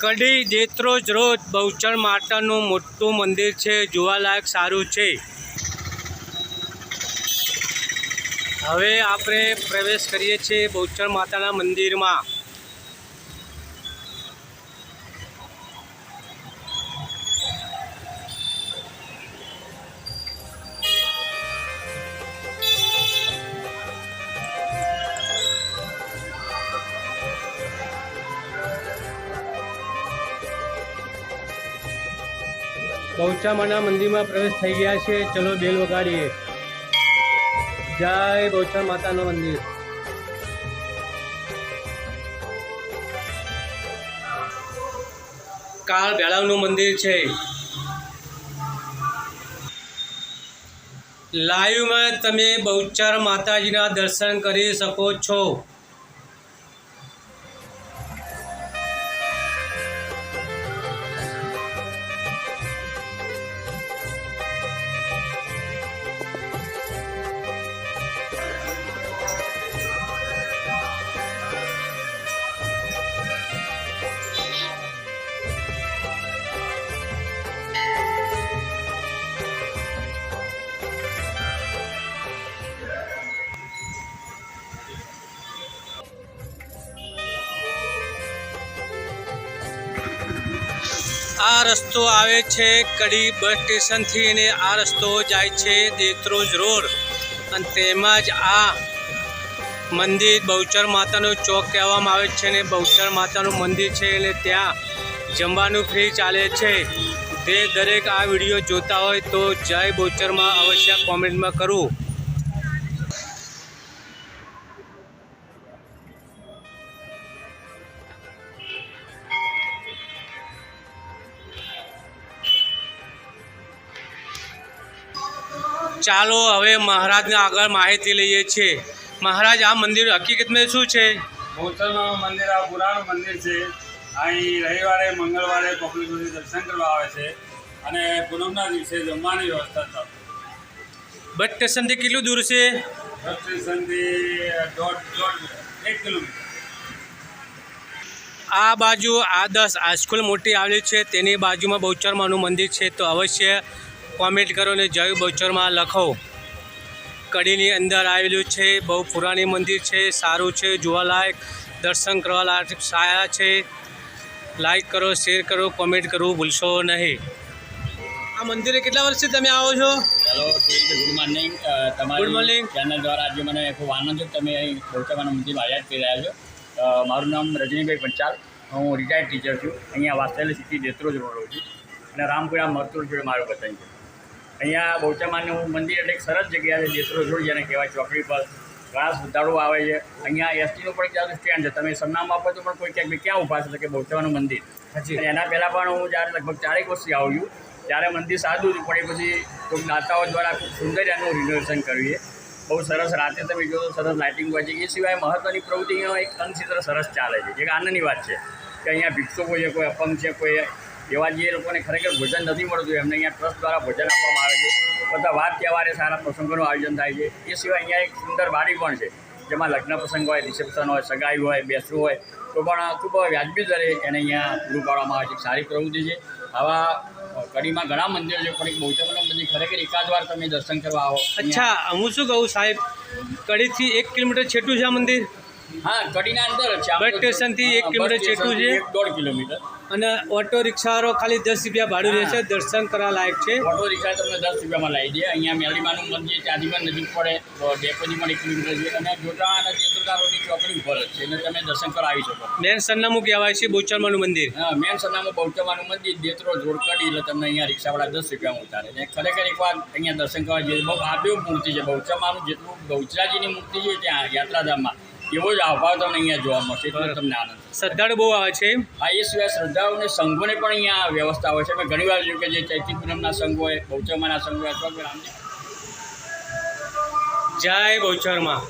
કડી દેત્રોજ રોજ બહુચર માતાનું મોટું મંદિર છે જોવાલાયક સારું છે. હવે આપણે પ્રવેશ કરીએ છીએ બહુચર માતાના મંદિરમાં. બહુચામાના મંદિરમાં પ્રવેશ થઈ ગયા છે. ચલો બેલ વગાડીએ. જય બહુચા માતાનું મંદિર. કાળ ભેળાવનું મંદિર છે. લાઈવમાં તમે બહુચર માતાજીના દર્શન કરી શકો છો. આ રસ્તો આવે છે કડી બસ સ્ટેશનથી અને આ રસ્તો જાય છે દેત્રોજ રોડ. અને તેમાં જ આ મંદિર બહુચર માતાનો ચોક કહેવામાં આવે છે અને બહુચર માતાનું મંદિર છે અને ત્યાં જમવાનું ફ્રી ચાલે છે. તે દરેક આ વીડિયો જોતા હોય તો જય બહુચરમાં અવશ્ય કોમેન્ટમાં કરું. ચાલો હવે મહારાજને આગળ માહિતી લઈએ છીએ. મહારાજ આ મંદિર હકીકતમાં શું છે? ગૌતમનું મંદિર આ પુરાણું મંદિર છે. અહીં રવિવારે મંગળવારે પબ્લિક દર્શન કરવા આવે છે અને પૂનમના દિવસે જમવાની વ્યવસ્થા થાય. બસ સ્ટેશનથી કેટલું દૂર છે? બસ સ્ટેશનથી દોઢ દોઢ એક કિલોમીટર. આ બાજુ આદર્શ હાઈસ્કૂલ મોટી આવેલી છે. તેની બાજુમાં બહુચરમાનું મંદિર છે. તો અવશ્ય કોમેન્ટ કરો ને જય બહુચરમાં લખો. કડીની અંદર આવેલું છે બહુ પુરાણી મંદિર છે સારું છે જોવાલાયક દર્શન કરવા લાયક સારા છે. લાઈક કરો શેર કરો કોમેન્ટ કરવું ભૂલશો નહીં. આ મંદિરે કેટલા વર્ષથી તમે આવો છો? Hello good morning. તમારું મોર્નિંગ. morning. ચેનલ દ્વારા આજે મને ખૂબ આનંદ છે તમે અહીં ગૌતમાના મંદિર આયાત કરી રહ્યા છો. મારું નામ રજનીભાઈ પંચાલ. હું રિટાયર્ડ ટીચર છું. અહીંયા વાસ્તેલી સિટી જ રહું છું. અને રામપુરા મરતુર જોડે મારું વતન છે. અહીંયા બહુચમાનું મંદિર એટલે એક સરસ જગ્યા છે જેતરો જોડ જેને કહેવાય ચોકડી પર. ઘણા શ્રદ્ધાળુઓ આવે છે. અહીંયા એસટીનું પણ ક્યાં સ્ટેન્ડ છે. તમે સરનામું આપો તો પણ કોઈ ક્યાંક ક્યાં ઊભા છે કે બહુચમાનું મંદિર. અને એના પહેલાં પણ હું જ્યારે લગભગ ચારેક વર્ષથી આવું છું ત્યારે મંદિર સાદું હતું પણ એ પછી કોઈ દાતાઓ દ્વારા ખૂબ સુંદર એનું રિનોવેશન કર્યું છે. બહુ સરસ રાતે તમે જો તો સરસ લાઇટિંગ હોય છે. એ સિવાય મહત્ત્વની પ્રવૃત્તિ એક અંશિત્ર સરસ ચાલે છે. જે આનંદની વાત છે કે અહીંયા ભિક્ષુકો છે કોઈ અપંગ છે કોઈ એવા જે લોકોને ખરેખર ભોજન નથી મળતું એમને અહીંયા ટ્રસ્ટ દ્વારા ભોજન આપવામાં આવે છે. બધા વાર તહેવારે સારા પ્રસંગોનું આયોજન થાય છે. એ સિવાય અહીંયા એક સુંદર બારી પણ છે જેમાં લગ્ન પ્રસંગ હોય રિસેપ્શન હોય સગાઈ હોય બેસવું હોય તો પણ ખૂબ વ્યાજબી દરે એને અહીંયા પૂરું પાડવામાં આવે છે. એક સારી પ્રવૃત્તિ છે. આવા કડીમાં ઘણા મંદિરો છે પણ એક બહુચરણ મંદિર ખરેખર એકાદ વાર તમે દર્શન કરવા આવો. અચ્છા હું શું કહું સાહેબ? કડીથી એક કિલોમીટર છેટું છે આ મંદિર? હા કડીના અંદર જ છે બસ સ્ટેશનથી એક કિલોમીટર જેટલું છે? એક દોઢ કિલોમીટર. અને ઓટો રિક્ષાવાળો ખાલી દસ રૂપિયા ભાડું રહેશે દર્શન કરવા લાયક છે. ઓટો રિક્ષા તમને દસ રૂપિયામાં લાવી દે. અહીંયા મેલીમાનું મંદિર ત્યાંથી નજીક પડે ડેપોજી ડેપોથી પણ એક કિલોમીટર છે. અને જોટા અને જેતરકા ચોકડી ઉપર જ છે. એટલે તમે દર્શન કરવા આવી શકો. મેન સરનામું કહેવાય છે બહુચરમાનું મંદિર. હા મેન સરનામું બહુચરમાનું મંદિર દેતરો જોડ કાઢી એટલે તમને અહીંયા રિક્ષાવાળા દસ રૂપિયામાં ઉતારે અને ખરેખર એકવાર અહીંયા દર્શન કરવા જઈએ. બહુ આપ્યું મૂર્તિ છે. બહુચરમાનું જેટલું બહુચરાજીની મૂર્તિ છે ત્યાં યાત્રાધામમાં એવો જ આભાર તમને અહીંયા જોવા મળશે. એટલે તમને આનંદ. શ્રદ્ધાળુ બહુ આવે છે. આ એ સિવાય શ્રદ્ધાળુઓને સંઘોને પણ અહીંયા વ્યવસ્થા હોય છે. મેં ઘણી વાર જોયું કે જે ચૈતી પૂનમના સંઘ હોય બહુચરમાના સંઘ હોય અથવા રામજી જય બહુચરમાં.